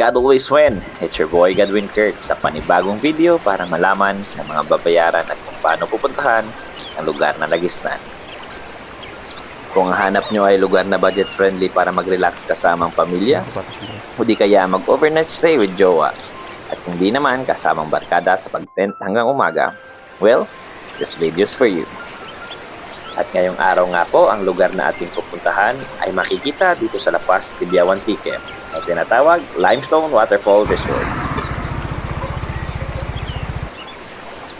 God always win. It's your boy Godwin Kurt sa panibagong video para malaman ng mga babayaran at kung paano pupuntahan ang lugar na lagisnan. Kung ang hanap nyo ay lugar na budget friendly para mag-relax kasamang pamilya, o di kaya mag-overnight stay with jowa, at kung di naman kasamang barkada sa pag-tent hanggang umaga, well, this video is for you. At ngayong araw nga po, ang lugar na ating pupuntahan ay makikita dito sa La Paz, Tibiawan Ticket, na tinatawag Limestone Waterfall Resort.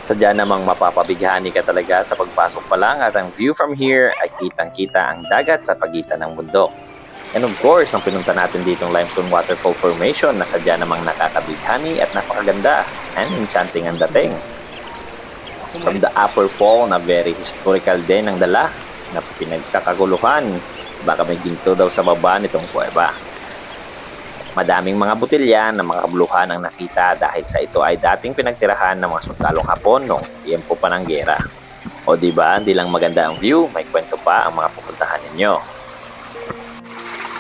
Sadya namang mapapabighani ka talaga sa pagpasok pa lang at ang view from here ay kitang-kita ang dagat sa pagitan ng bundok. And of course, ang pinunta natin ditong Limestone Waterfall Formation na sadya namang nakakabighani at napakaganda and enchanting ang dating. From the upper fall na very historical din ang dala na pinagkakaguluhan. Baka may ginto daw sa baba nitong kuweba. Madaming mga botelya na mga kabuluhan ang nakita dahil sa ito ay dating pinagtirahan ng mga sundalong Hapon noong tiempo pa ng gera. O di ba, hindi lang maganda ang view, may kwento pa ang mga pupuntahan ninyo.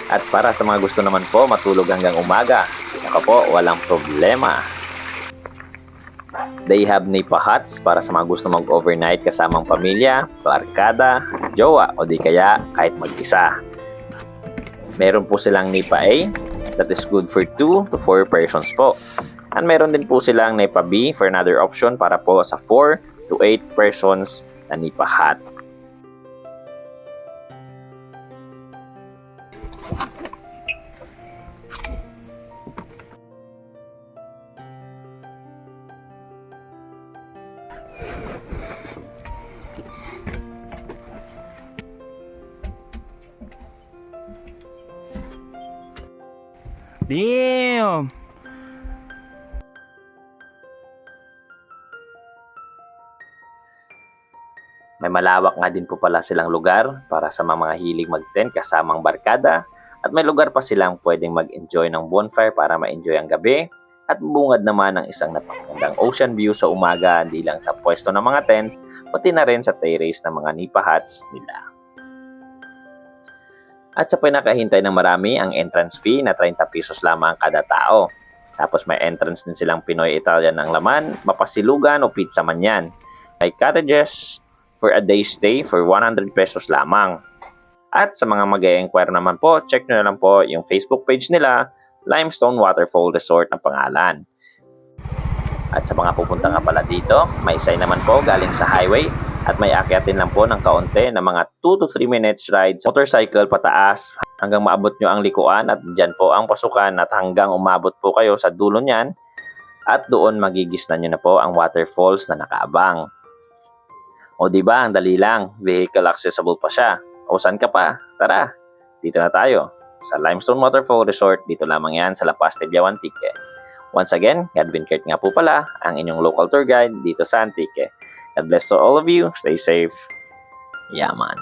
At para sa mga gusto naman po matulog hanggang umaga, ako po, walang problema. They have nipa huts para sa mga gusto mag-overnight kasamang pamilya, barkada, jowa o di kaya kahit mag-isa. Meron po silang nipa A that is good for 2 to 4 persons po. And meron din po silang nipa B for another option para po sa 4 to 8 persons na nipa hut. Damn! May malawak nga din po pala silang lugar para sa mga hilig mag-tent kasamang barkada at may lugar pa silang pwedeng mag-enjoy ng bonfire para ma-enjoy ang gabi at bungad naman ng isang napakagandang ocean view sa umaga hindi lang sa pwesto ng mga tents pati na rin sa terrace ng mga nipa huts nila. At sa pinakahintay ng marami ang entrance fee na 30 pesos lamang kada tao. Tapos may entrance din silang Pinoy Italian ng laman, mapasilugan o pizza man yan. May cottages for a day stay for 100 pesos lamang. At sa mga mag enquire naman po, check nyo na lang po yung Facebook page nila, Limestone Waterfall Resort ang pangalan. At sa mga pupunta nga pala dito, may sign naman po galing sa highway at may akyatin lang po ng kaunti na mga 2 to 3 minutes ride sa motorcycle pataas hanggang maabot nyo ang likuan at dyan po ang pasukan at hanggang umabot po kayo sa dulo niyan at doon magigisnan nyo na po ang waterfalls na nakaabang. O di ba ang dali lang, vehicle accessible pa siya. O saan ka pa? Tara, dito na tayo. Sa Limestone Waterfall Resort, dito lamang yan sa La Paz, Tibiao, Antique. Once again, Godwin Kurt nga po pala, ang inyong local tour guide dito sa Antique. God bless to all of you. Stay safe. Yaman.